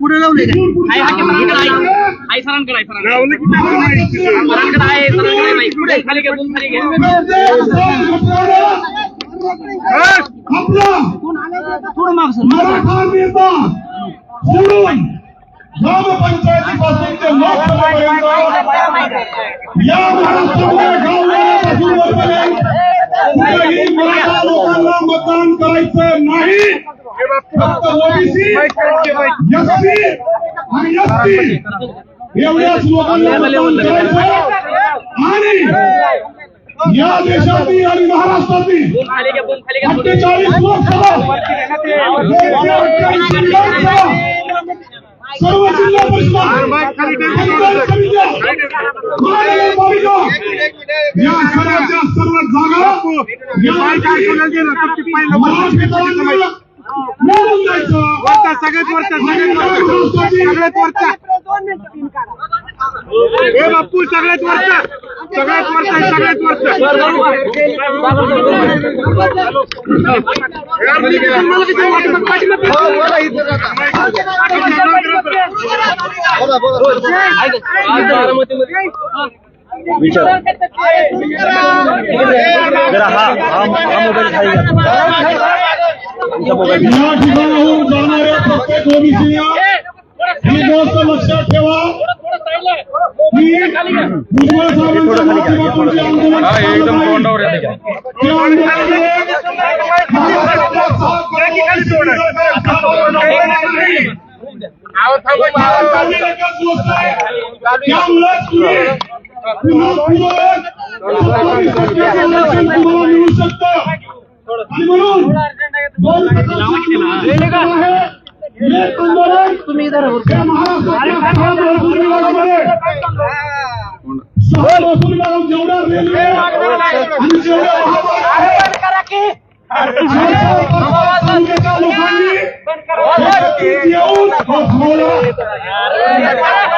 पुढे लावले काय आई सरांकडे आहे सरांकडे आहे सरांकडे नाही पुढे खाली घ्या दोन खाली घ्या आपला थोडं माग सर मराठा नेता सोडून ग्रामपंचायतीपासून ते लोकसभापर्यंत या महाराष्ट्रामध्ये गावगाड्यापासून वरपर्यंत कुठेही मराठा लोकांना मतदान करायचं नाही फक्त ओबीसी एससी आणि एसटी एवढ्याच लोकांना मतदान करायचं आणि या देशातील आणि महाराष्ट्रातील दोन खाली घ्या दोन खाली घ्या अठ्ठेचाळीस लोकसभा एकशे अठ्ठावीस विधानसभा, सर्व जिल्हा परिषद पंचायत समित्या, महानगरपालिका या शहराच्या सर्व जागा या महाराष्ट्राला मिळवून द्यायचं. सगळ्यात वरचा आणि सगळ्यात वरचा महाराष्ट्राची सगळ्यात वरचा हे बाप्पू सगळ्यात वरचा सगळ्यात वरचा आहे, सगळ्यात वरचा या ठिकाणाहून जाणाऱ्या प्रत्येक ओबीसीला ही गोष्ट लक्षात ठेवा की भुजबळ साहेबांच्या माध्यमातून जे आंदोलन चालत आहे, त्या आंदोलनामध्ये मिळू शकतं आणि म्हणून हो. हे जेवढ्या रेल्वे आणि महामार्ग आहेत, जेवढ्या तालुक्याच्या लोकांनी एकत्रित येऊन हा थांबवला.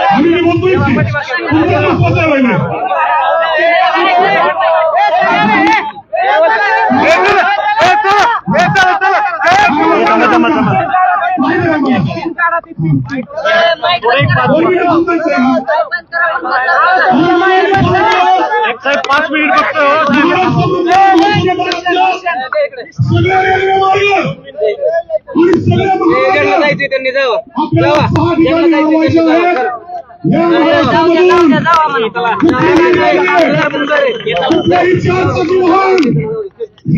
आणि मी बोलतोय की, तुमचा विश्वास आहे वहिनी. वहिनीला बोलतोय साहेब पाच मिनिट फक्त सगळ्या रेल्वे मार्ग आणि सगळ्या महामार्ग जायचे त्यांनी जावं आपल्याला सहा ठिकाणी लावायचे आहेत या महाराष्ट्रामधून कुठलेही चार चाकी वाहन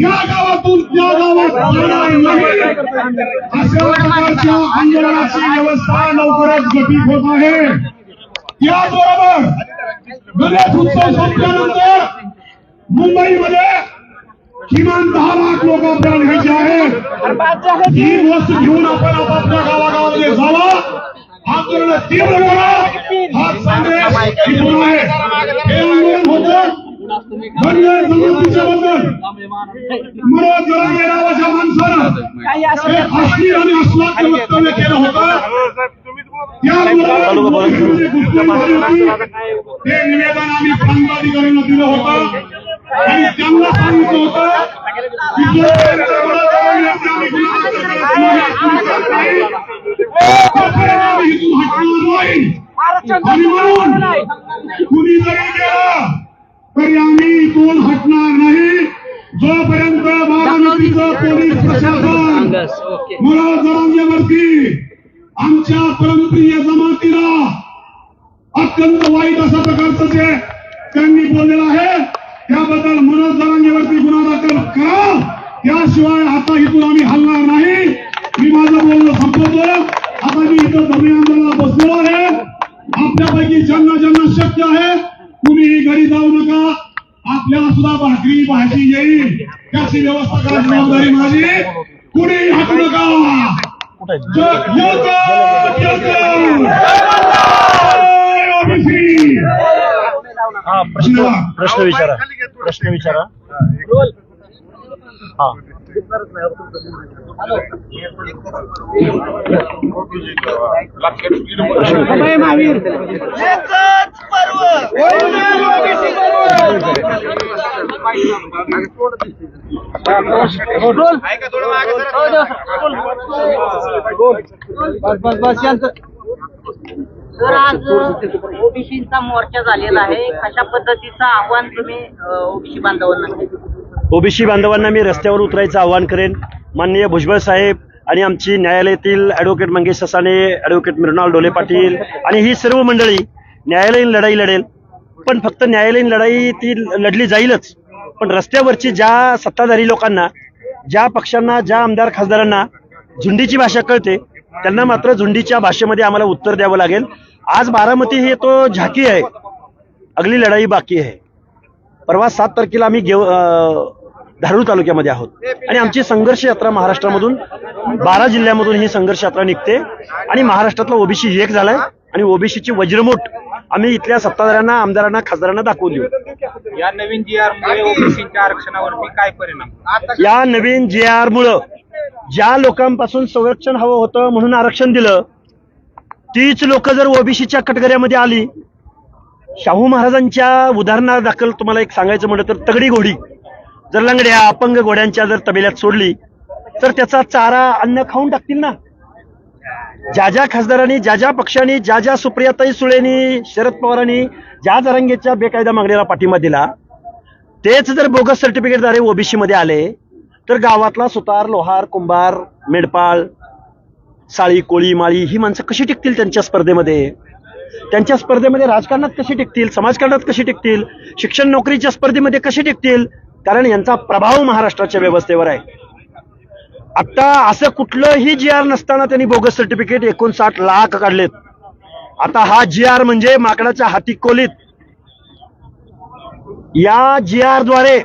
या गावातून त्या गावात जाणार नाही अशा प्रकारच्या आंदोलनाची व्यवस्था लवकरच गटीत होत आहे. त्याचबरोबर गणेश उत्सव संपल्यानंतर मुंबईमध्ये किमान दहा लाख लोक आपल्याला घ्यायचे आहेत. ही वस्तू घेऊन आपण आपापल्या गावागावामध्ये जावा. आंदोलन तीव्र करा हा संदेश आहे. हे आंदोलन होतं. धन्य समृद्धीच्या बद्दल मनोज जरांगे नावाच्या माणसानं हे अश्लील आणि अश्लाघ्य वक्तव्य केलं होतं त्याबरोबर मुख्यमंत्री घुसखोरी झाली होती. ते निवेदन आम्ही प्रांताधिकाऱ्यांना दिलं होतं आणि त्यांना सांगितलं होतं की जोपर्यंत मनोज जरांगे आम्ही गुन्हा नाही, तोपर्यंत आम्ही इथून हटणार नाही आणि म्हणून कुणी जरी गेलं तरी आम्ही इथून हटणार नाही. जोपर्यंत बारामतीचं पोलीस प्रशासन मला जरांगेवरती आमच्या परमप्रिय जमातीला अत्यंत वाईट अशा प्रकारचं जे त्यांनी बोललेलं आहे. त्याबद्दल मनोज जरांगेवरती गुन्हा दाखल करा. त्याशिवाय आता इथून आम्ही हलणार नाही. मी माझं बोलणं संपवतो. आता मी इथं धरणे आंदोलनाला बसलेलो आहे. आपल्यापैकी ज्यांना ज्यांना शक्य आहे कुणीही घरी जाऊ नका. आपल्याला सुद्धा भाकरी भाजी येईल. त्याची व्यवस्था करायची जबाबदारी माझी. कुणीही हटू नका. ज- योग्य, योग्य. जय ओबीसी तर आज ओबीसीचा मोर्चा झालेला आहे. कशा पद्धतीचं आव्हान तुम्ही ओबीसी बांधवांना ओबीसी बांधवांना मी रस्त्यावर उतरायचं आवाहन करेन. माननीय भुजबळ साहेब आणि आमची न्यायालयातील ॲडव्होकेट मंगेश ससाने ॲडव्होकेट मृणाल डोले पाटील आणि ही सर्व मंडळी न्यायालयीन लढाई लढेल. पण फक्त न्यायालयीन लढाई ती लढली जाईलच. पण रस्त्यावरची ज्या सत्ताधारी लोकांना ज्या पक्षांना ज्या आमदार खासदारांना झुंडीची भाषा कळते त्यांना मात्र झुंडीच्या भाषेमध्ये आम्हाला उत्तर द्यावं लागेल. आज बारामती हे तो झाकी आहे. अगली लढाई बाकी आहे. परवा सात तारखेला आम्ही गेव धारूर तालुक्यामध्ये आहोत. आणि आमची संघर्ष यात्रा महाराष्ट्रामधून बारा जिल्ह्यामधून ही संघर्ष यात्रा निघते. आणि महाराष्ट्रातला ओबीसी एक झालाय. आणि ओबीसीची वज्रमूठ आम्ही इथल्या सत्ताधाऱ्यांना आमदारांना खासदारांना दाखवून देऊ. या नवीन जी आर मुळे ओबीसीच्या आरक्षणावरती काय परिणाम? या नवीन जे आर मुळे ज्या लोकांपासून संरक्षण हवं होतं म्हणून आरक्षण दिलं तीच लोक जर ओबीसीच्या कटगऱ्यामध्ये आली शाहू महाराजांच्या उदाहरणादाखल तुम्हाला एक सांगायचं म्हटलं तर तगडी घोडी. जर लंगड्या अपंग घोड्यांच्या जर तबेल्यात सोडली तर त्याचा चारा अन्न खाऊन टाकतील ना. ज्या ज्या खासदारांनी ज्या ज्या पक्षांनी ज्या ज्या सुप्रियाताई सुळेनी शरद पवारांनी ज्या जरांगेच्या बेकायदा मागणीला पाठिंबा दिला तेच जर बोगस सर्टिफिकेटद्वारे ओबीसी मध्ये आले तर गावातला सुतार लोहार कुंभार मेंढपाळ साळी कोळी माळी ही माणसं कशी टिकतील त्यांच्या स्पर्धेमध्ये? त्यांच्या स्पर्धेमध्ये राजकारणात कशी टिकतील समाजकारणात कशी टिकतील शिक्षण नोकरीच्या स्पर्धेमध्ये कशी टिकतील कारण यांचा प्रभाव महाराष्ट्राच्या व्यवस्थेवर आहे. आता असं कुठलंही जी आर नसताना त्यांनी बोगस सर्टिफिकेट एकोणसाठ लाख काढलेत. आता हा जी आर म्हणजे माकडाच्या हाती कोलीत. या जी आरद्वारे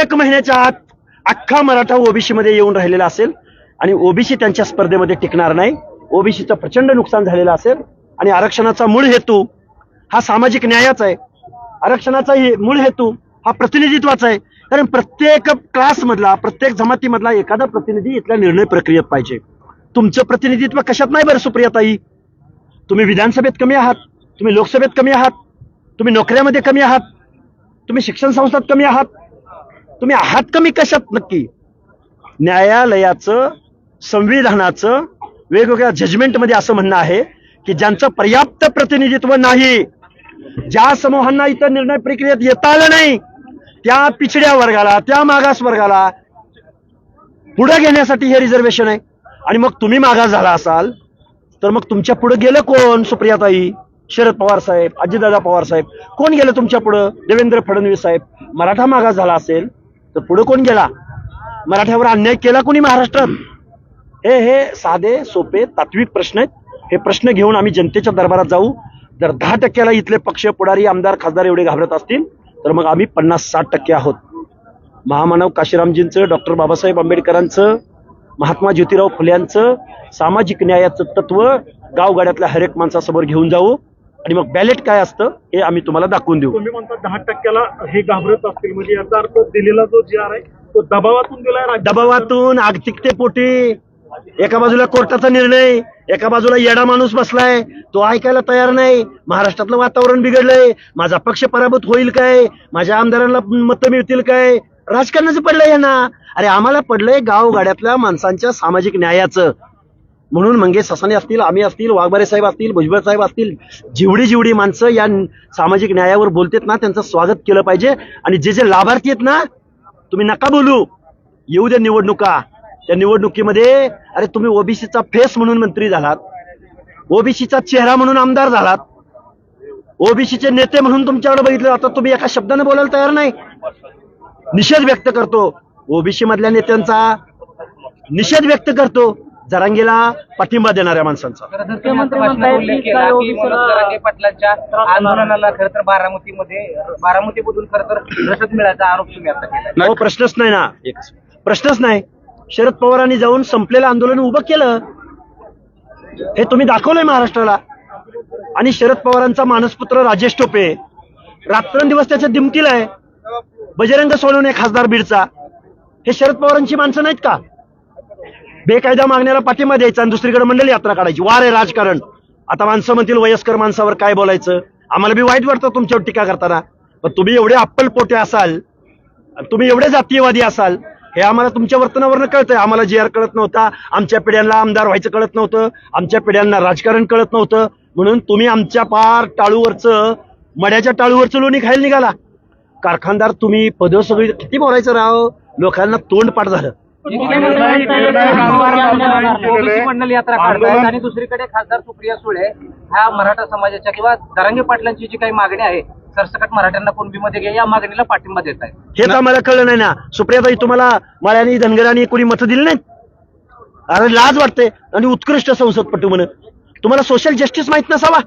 एक महिन्याच्या आत अख्खा मराठा ओबीसी मध्ये येऊन राहिलेला असेल आणि ओबीसी त्यांच्या स्पर्धेमध्ये टिकणार नाही. ओबीसीचं प्रचंड नुकसान झालेलं असेल. आणि आरक्षणाचा मूळ हेतू हा सामाजिक न्यायाचा आहे. आरक्षणाचा हे मूळ हेतू हा प्रतिनिधित्वाचा आहे. कारण प्रत्येक क्लासमधला प्रत्येक जमातीमधला एखादा प्रतिनिधी इथल्या निर्णय प्रक्रियेत पाहिजे. तुमचं प्रतिनिधित्व कशात नाही बरं सुप्रियाताई? तुम्ही विधानसभेत कमी आहात तुम्ही लोकसभेत कमी आहात तुम्ही नोकऱ्यामध्ये कमी आहात तुम्ही शिक्षण संस्थात कमी आहात तुम्ही आहात कमी कशात नक्की? न्यायालयाचं संविधानाचं वेगवेगळ्या जजमेंटमध्ये असं म्हणणं आहे की ज्यांचं पर्याप्त प्रतिनिधित्व नाही ज्या समूहांना इथं निर्णय प्रक्रियेत येता आलं नाही त्या पिछड्या वर्गाला त्या मागास वर्गाला पुढे घेण्यासाठी हे रिझर्वेशन आहे. आणि मग तुम्ही मागास झाला असाल तर मग तुमच्यापुढे गेलं कोण? सुप्रियाताई शरद पवार साहेब अजितदादा पवार साहेब. कोण गेलं तुमच्या पुढं? देवेंद्र फडणवीस साहेब. मराठा मागास झाला असेल तर पुढे कोण गेला? मराठ्यावर अन्याय केला कोणी महाराष्ट्रात? हे हे साधे सोपे तात्विक प्रश्न आहेत. हे प्रश्न घेऊन आम्ही जनतेच्या दरबारात जाऊ. जर दहा टक्क्याला इथले पक्ष पुढारी आमदार खासदार एवढे घाबरत असतील तर मग आम्ही पन्नास साठ टक्के आहोत. महामानव काशीरामजींचं डॉक्टर बाबासाहेब आंबेडकरांचं महात्मा ज्योतिराव फुल्यांचं सामाजिक न्यायाचं तत्व गावगाड्यातल्या हरेक माणसासमोर घेऊन जाऊ. आणि मग बॅलेट काय असतं हे आम्ही तुम्हाला दाखवून देऊ. तुम्ही म्हणता दहा टक्क्याला हे घाबरत असतील म्हणजे याचा अर्थ दिलेला जो जी आर आहे तो दबावातून दिलाय राज्य दबावातून आर्थिकतेपोटी एका बाजूला कोर्टाचा निर्णय एका बाजूला येडा माणूस बसलाय तो ऐकायला तयार नाही. महाराष्ट्रातलं वातावरण बिघडलंय. माझा पक्ष पराभूत होईल काय? माझ्या आमदारांना मतं मिळतील काय? राजकारणाचं पडलंय ना अरे आम्हाला पडलंय गावगाड्यातल्या माणसांच्या सामाजिक न्यायाचं. म्हणून मंगेश ससाने असतील आम्ही असतील वाघबारे साहेब असतील भुजबळ साहेब असतील जेवढी जेवढी माणसं या सामाजिक न्यायावर बोलतेत ना त्यांचं स्वागत केलं पाहिजे. आणि जे जे लाभार्थी आहेत ना तुम्ही नका बोलू. येऊ द्या निवडणुका. त्या निवडणुकीमध्ये अरे तुम्ही ओबीसीचा फेस म्हणून मंत्री झालात. ओबीसीचा चेहरा म्हणून आमदार झालात. ओबीसीचे नेते म्हणून तुमच्याकडे बघितलं जातं तुम्ही एका शब्दाने बोलायला तयार नाही. निषेध व्यक्त करतो. ओबीसी मधल्या नेत्यांचा निषेध व्यक्त करतो. जरांगीला पाठिंबा देणाऱ्या माणसांचा. आंदोलनाला खरं तर बारामतीमध्ये बारामतीमधून खरं तर रसद मिळायचा आरोप तुम्ही आता केला हो प्रश्नच नाही ना. एकच प्रश्नच नाही. शरद पवारांनी जाऊन संपलेलं आंदोलन उभं केलं हे तुम्ही दाखवलंय महाराष्ट्राला. आणि शरद पवारांचा मानसपुत्र राजेश टोपे रात्रंदिवस त्याच्या दिमतीला आहे. बजरंग सोनवणे खासदार बीडचा. हे शरद पवारांची माणसं नाहीत का? बेकायदा मागण्याला पाठिंबा द्यायचा आणि दुसरीकडे मंडळी यात्रा काढायची. वार आहे राजकारण. आता माणसं म्हणतील वयस्कर माणसावर काय बोलायचं? आम्हाला बी वाईट वाटतं तुमच्यावर टीका करताना. पण तुम्ही एवढे अप्पल पोटे असाल तुम्ही एवढे जातीयवादी असाल हे आम्हाला तुमच्या वर्तनावरनं कळतंय. आम्हाला जी आर कळत नव्हता. आमच्या पिढ्यांना आमदार व्हायचं कळत नव्हतं. आमच्या पिढ्यांना राजकारण कळत नव्हतं. म्हणून तुम्ही आमच्या पार टाळूवरचं मड्याच्या टाळूवरचं लोणी खायला निघाला. कारखानदार तुम्ही पद सगळी किती बोलायचं राव? लोकांना तोंड पाठ झालं. ओबीसी मंडल यात्रा काढतायत आणि दुसरीकडे खासदार सुप्रिया सुळे ह्या मराठा समाजाच्या किंवा दरांगे पाटलांची जी काही मागणी आहे सरसकट मराठ्यांना कुणबीमध्ये घ्या या मागणीला पाठिंबा देत आहे. हेच आम्हाला कळलं नाही ना. सुप्रियाताई तुम्हाला माळ्यानी धनगरांनी कोणी मतं दिली नाहीत? अरे लाज वाटते. आणि उत्कृष्ट संसदपटू म्हण तुम्हाला सोशल जस्टिस माहीत नसावा.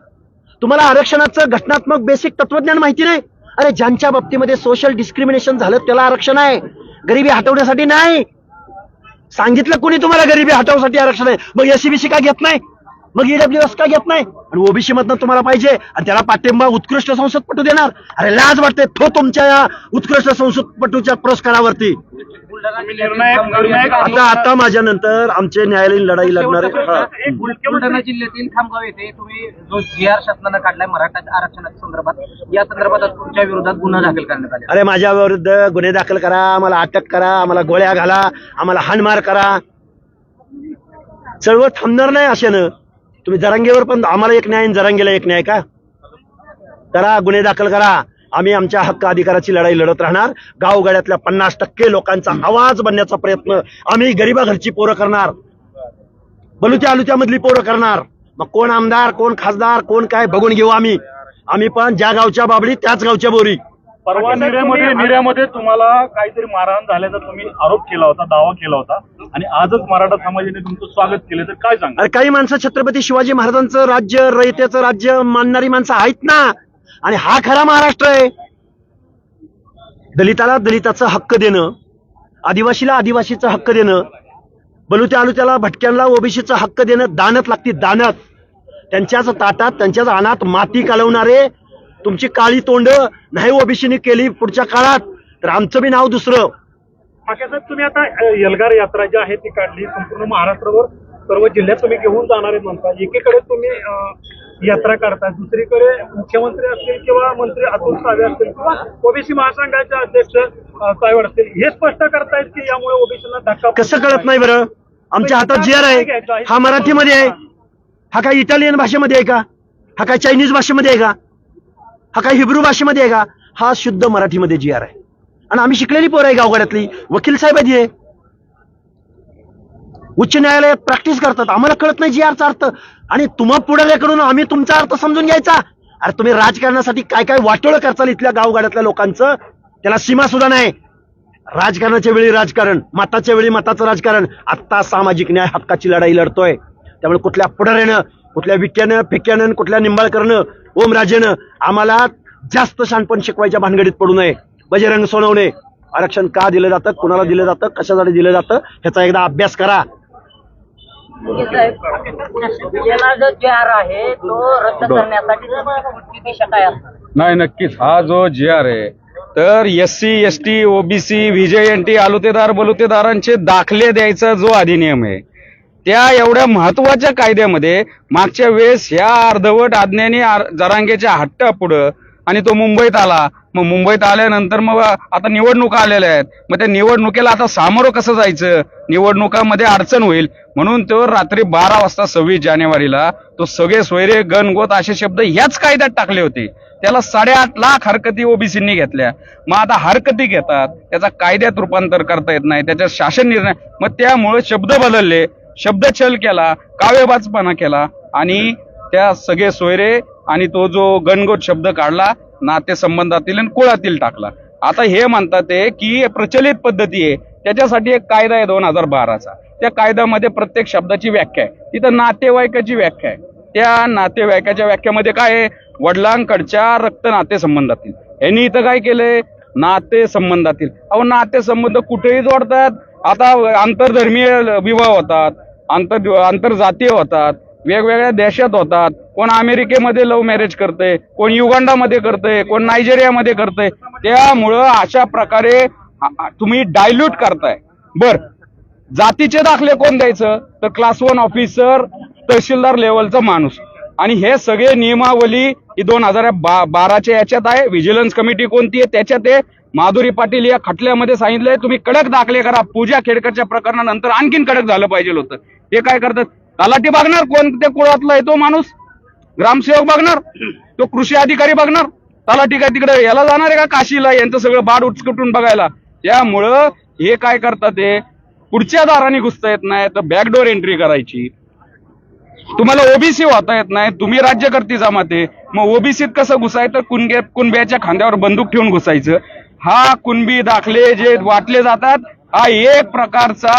तुम्हाला आरक्षणाचं घटनात्मक बेसिक तत्वज्ञान माहिती नाही. अरे ज्यांच्या बाबतीमध्ये सोशल डिस्क्रिमिनेशन झालं त्याला आरक्षण आहे. गरिबी हटवण्यासाठी नाही. सांगितलं कोणी तुम्हाला गरिबी हटवण्यासाठी आरक्षण आहे? मग एसीबीसी का घेत नाही? मग ईडब्ल्यू एस का घेत नाही? आणि ओबीसी मधनं तुम्हाला पाहिजे. आणि त्याला पाठिंबा उत्कृष्ट संसदपटू देणार. अरे लाज वाटते तो तुमच्या या उत्कृष्ट संसदपटूच्या पुरस्कारावरती. आता आता माझ्या नंतर आमचे न्यायालयीन लढाई लढणारे हा. बुलढाणा जिल्ह्यातील खामगाव येथे तुम्ही जो जी आर शासनानं काढलाय मराठा आरक्षणाच्या संदर्भात या संदर्भात तुमच्या विरोधात गुन्हा दाखल करण्यात आले. अरे माझ्या विरुद्ध गुन्हे दाखल करा आम्हाला अटक करा आम्हाला गोळ्या घाला आम्हाला हाणमार करा. चळवळ थांबणार नाही अशानं. तुम्ही जरांगेवर पण आम्हाला एक न्याय आणि जरांगेला एक न्याय का? करा गुन्हे दाखल करा. आम्ही आमच्या हक्क अधिकाराची लढाई लढत राहणार. गावगाड्यातल्या पन्नास टक्के लोकांचा आवाज बनण्याचा प्रयत्न आम्ही गरीबा घरची पोरं करणार. बलुत्या अलुत्यामधली पोरं करणार. मग कोण आमदार कोण खासदार कोण काय बघून घेऊ आम्ही. आम्ही पण ज्या गावच्या बाबडी त्याच गावच्या बोरी. परवा निर्यामध्ये निर्यामध्ये तुम्हाला काहीतरी मारहाण झाल्याचा तुम्ही आरोप केला होता दावा केला होता. आणि आजच मराठा समाजाने तुमचं स्वागत केलं तर काय सांगा अरे काही माणसं छत्रपती शिवाजी महाराजांचं राज्य रयतेचं राज्य मानणारी माणसं आहेत ना. आणि हा खरा महाराष्ट्र आहे. दलिताला दलिताचा हक्क देणं आदिवासीला आदिवासीचा हक्क देणं बलुत्या आलुत्याला भटक्यांना ओबीसीचा हक्क देणं दानत लागते दानत. त्यांच्याच ताटात त्यांच्याच अनात माती कालवणारे तुमची काळी तोंड नाही ओबीसीने केली पुढच्या काळात तर आमचं बी नाव दुसरं. साहेब तुम्ही आता अ, एल्गार यात्रा जी आहे ती काढली संपूर्ण महाराष्ट्रावर सर्व जिल्ह्यात तुम्ही घेऊन जाणार आहेत म्हणता. एकीकडे तुम्ही यात्रा काढताय दुसरीकडे मुख्यमंत्री असतील किंवा मंत्री अतुल सावे असतील किंवा ओबीसी महासंघाचे अध्यक्ष अ, सायवड असतील हे स्पष्ट करतायत की यामुळे ओबीसीला धक्का कसं कळत नाही बरं? आमच्या हातात जी आर आहे. हा मराठीमध्ये आहे. हा काय इटालियन भाषेमध्ये आहे का? हा काय चायनीज भाषेमध्ये आहे का? हा काय हिब्रू भाषेमध्ये आहे का? हा शुद्ध मराठीमध्ये जी आर आहे. आणि आम्ही शिकलेली पोर आहे गावगाड्यातली. वकील साहेबाची आहे उच्च न्यायालयात प्रॅक्टिस करतात. आम्हाला कळत नाही जी आरचा अर्थ. आणि तुम्हा पुढाऱ्याकडून आम्ही तुमचा अर्थ समजून घ्यायचा. अरे तुम्ही राजकारणासाठी काय काय वाटोळं करचाल इथल्या गावगाड्यातल्या लोकांचं? त्याला सीमा सुद्धा नाही. राजकारणाच्या वेळी राजकारण मताच्या वेळी मताचं राजकारण. आत्ता सामाजिक न्याय हक्काची लढाई लढतोय. त्यामुळे कुठल्या पुढाऱ्यानं कुठल्या विक्यानं फिक्यानं आणि कुठल्या निंबाळकरनं ओमराजेनं आम्हाला जास्त शानपण शिकवायच्या भानगडीत पडू नये. बजरंग सोनवणे आरक्षण का दिलं जातं कुणाला दिलं जातं कशासाठी दिलं जातं ह्याचा एकदा अभ्यास करा. याला जो जी आर आहे तो रद्द करण्यासाठी पुढची दिशा काय असणार? नाही नक्कीच. हा जो जी आर आहे तर S C S T OBC VJ N T आलुतेदार बलुतेदारांचे दाखले द्यायचा जो अधिनियम आहे त्या एवढ्या महत्त्वाच्या कायद्यामध्ये मागच्या वेळेस ह्या अर्धवट आज्ञाने जरांगेच्या हट्टा पुढं आणि तो मुंबईत आला. मग मुंबईत आल्यानंतर मग आता निवडणुका आलेल्या आहेत. मग त्या निवडणुकीला आता सामोरं कसं जायचं? निवडणुकामध्ये अडचण होईल. म्हणून तो रात्री बारा वाजता सव्वीस जानेवारीला तो सगळे सोयरे गणगोत असे शब्द ह्याच कायद्यात टाकले होते. त्याला साडेआठ लाख हरकती ओबीसींनी घेतल्या. मग आता हरकती घेतात. त्याचा कायद्यात रूपांतर करता येत नाही. त्याच्यात शासन निर्णय मग त्यामुळे शब्द बदलले. शब्दछल केला काव्यबाजपणा केला आणि त्या सगळे सोयरे आणि तो जो गणगोत शब्द काढला नातेसंबंधातील आणि कुळातील टाकला. आता हे म्हणतात ते की प्रचलित पद्धती आहे. त्याच्यासाठी एक कायदा आहे दोन हजार बाराचा. त्या कायद्यामध्ये प्रत्येक शब्दाची व्याख्या आहे. तिथं नातेवाईकाची व्याख्या आहे. त्या नातेवाईकाच्या व्याख्यामध्ये काय आहे? वडिलांकडच्या रक्त नातेसंबंधातील. यांनी इथं काय केलंय? नातेसंबंधातील. अहो नातेसंबंध कुठेही जोडतात. आता आंतरधर्मीय विवाह होतात आंतर आंतरजातीय होतात वेगवेगळ्या देशात होतात. कोण अमेरिकेमध्ये लव्ह मॅरेज करतंय कोण युगांडामध्ये करतंय कोण नायजेरियामध्ये करतंय त्यामुळं अशा प्रकारे तुम्ही डायल्यूट करताय. बर जातीचे दाखले कोण द्यायचं? तर क्लास वन ऑफिसर तहसीलदार लेवलचा माणूस. आणि हे सगळे नियमावली ही दोन हजार बा बाराच्या याच्यात आहे. व्हिजिलन्स कमिटी कोणती आहे? त्याच्यात आहे. माधुरी पाटील या खटल्यामध्ये सांगितलंय तुम्ही कडक दाखले करा. पूजा खेडकरच्या प्रकरणानंतर आणखीन कडक झालं पाहिजे होतं. ते काय करतात? तलाठी बघणार कोणत्या कुळातला आहे तो माणूस? ग्रामसेवक बघणार? तो कृषी अधिकारी बघणार? तलाठी काय तिकडे याला जाणार आहे का काशीला? यांचं सगळं बाड उचकटून बघायला. त्यामुळं हे काय करतात ते? पुढच्या दाराने घुसता येत नाही तर बॅकडोर एंट्री करायची. तुम्हाला ओबीसी वाहता येत नाही तुम्ही राज्यकर्ती जमाते. मग ओबीसीत कसं घुसायचं? कुणगे कुणब्याच्या खांद्यावर बंदूक ठेवून घुसायचं. हा कुणबी दाखले जे वाटले जातात हा एक प्रकारचा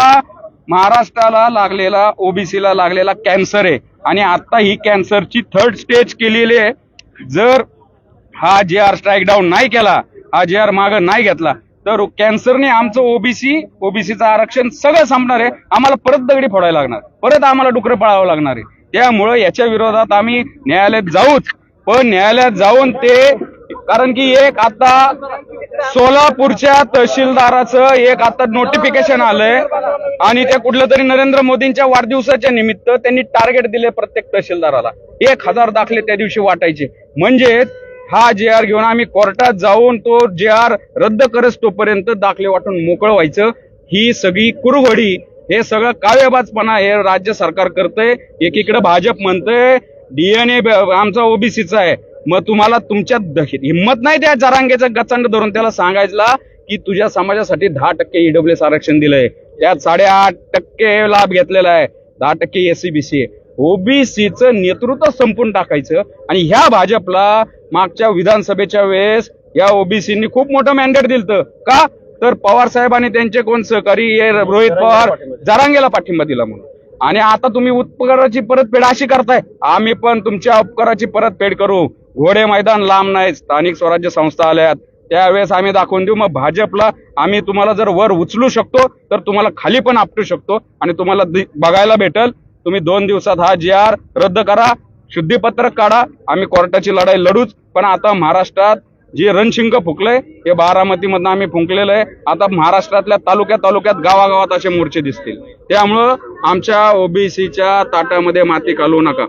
महाराष्ट्राला लागलेला ओबीसीला लागलेला कॅन्सर आहे. आणि आता ही कॅन्सरची थर्ड स्टेज केलेली आहे. जर हा जे आर स्ट्राईक डाऊन नाही केला हा जे आर माग नाही घेतला तर कॅन्सरने आमचं ओबीसी ओबीसीचं आरक्षण सगळं संपणार आहे. आम्हाला परत दगडी फोडायला लागणार. परत आम्हाला डुकरं पळावं लागणार आहे. त्यामुळं याच्या विरोधात आम्ही न्यायालयात जाऊच. पण न्यायालयात जाऊन ते कारण की एक आता सोलापूरच्या तहसीलदाराचं एक आता नोटिफिकेशन आलंय. आणि ते कुठलं तरी नरेंद्र मोदींच्या वाढदिवसाच्या निमित्त त्यांनी टार्गेट दिले प्रत्येक तहसीलदाराला. एक हजार दाखले त्या दिवशी वाटायचे. म्हणजे हा जे आर घेऊन आम्ही कोर्टात जाऊन तो जे आर रद्द करत तोपर्यंत दाखले वाटून मोकळं व्हायचं. ही सगळी कुरवडी हे सगळं काव्यबाजपणा हे राज्य सरकार करतंय. एकीकडे भाजप म्हणतंय डीएनए आमचा ओबीसीचा आहे. मग तुम्हाला तुमच्या हिंमत नाही त्या जरांगेचा गचंड धरून त्याला सांगायला की तुझ्या समाजासाठी दहा टक्के ईडब्ल्यूएस आरक्षण दिलंय. त्यात साडेआठ टक्के लाभ घेतलेला आहे. दहा टक्के एससी बीसी ओबीसीचं नेतृत्व संपून टाकायचं आणि ह्या भाजपला मागच्या विधानसभेच्या वेळेस या ओबीसीनी खूप मोठं मॅन्डेट दिलं का? तर पवार साहेबांनी त्यांचे कोण सहकारी रोहित पवार जरांगेला पाठिंबा दिला म्हणून. आणि आता तुम्ही उपकाराची परतफेड अशी करताय. आम्ही पण तुमच्या उपकाराची परतफेड करू. घोडे मैदान लांब नाही स्थानिक स्वराज्य संस्था आल्यात त्यावेळेस आम्ही दाखवून देऊ मग भाजपला आम्ही तुम्हाला जर वर उचलू शकतो तर तुम्हाला खाली पण आपटू शकतो आणि तुम्हाला बघायला भेटल. तुम्ही दोन दिवसात हा जी आर रद्द करा शुद्धीपत्रक काढा आम्ही कोर्टाची लढाई लढूच. पण आता महाराष्ट्रात जे रणशिंग फुकलंय हे बारामतीमधनं आम्ही फुंकलेलं आहे. आता महाराष्ट्रातल्या तालुक्यात तालुक्यात गावागावात असे मोर्चे दिसतील. त्यामुळं आमच्या ओबीसीच्या ताटामध्ये माती घालवू नका.